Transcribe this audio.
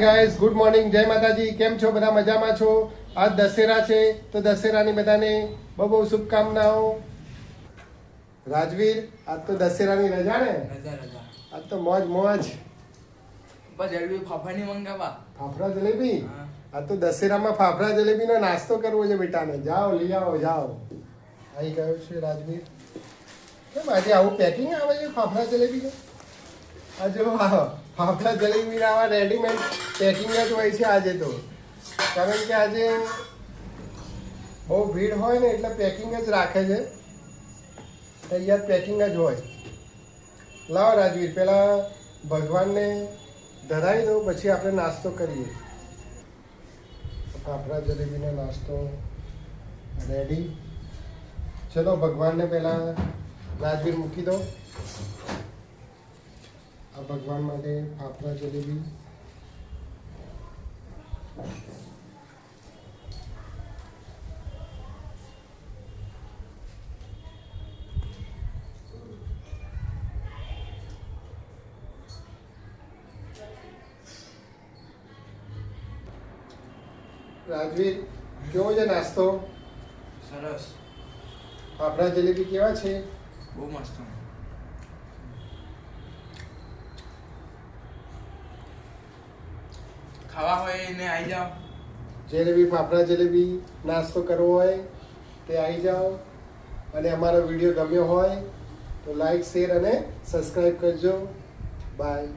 Guys good morning જય માતાજી કેમ છો બધા મજામાં છો આજ દશેરા છે તો દશેરાની બધાને બહુ બહુ શુભકામનાઓ રાજવીર આજ તો દશેરાની રજા ને આજ તો મોજ મોજ મંગાવા. ફાફડા જલેબી. આ તો દશેરામાં ફાફડા જલેબીનો નાસ્તો કરવો છે બેટાને. જાઓ લઈ આવો જાઓ. આવી ગયો છે રાજવીર. કેમ આજે આવું પેકિંગ આવે છે ફાફડા જલેબીનું આ જો આ ફાફડા જલેબી આવા રેડીમેડ પેકિંગ જ હોય છે આજે તો. કારણ કે આજે બહુ ભીડ હોય ને એટલે પેકિંગ જ રાખે છે. તૈયાર પેકિંગ જ હોય. લાવો રાજવીર પહેલાં ભગવાનને ધરાવી દો પછી આપણે નાસ્તો કરીએ. ફાફડા જલેબીનો નાસ્તો રેડી ચલો ભગવાનને પહેલાં રાજવીર મૂકી દો આ ભગવાન માટે ફાફડા જલેબી. રાજવીર કેવો છે નાસ્તો? સરસ. ફાફડા જલેબી કેવા છે? બહુ મસ્ત. ખાવા હોય એને આવી જાઓ. જેને બી ફાફડા જલેબી નાસ્તો કરવો હોય તે આવી જાઓ. અને અમારો વીડિયો ગમ્યો હોય તો લાઈક, શેર અને સબસ્ક્રાઈબ કરજો. બાય.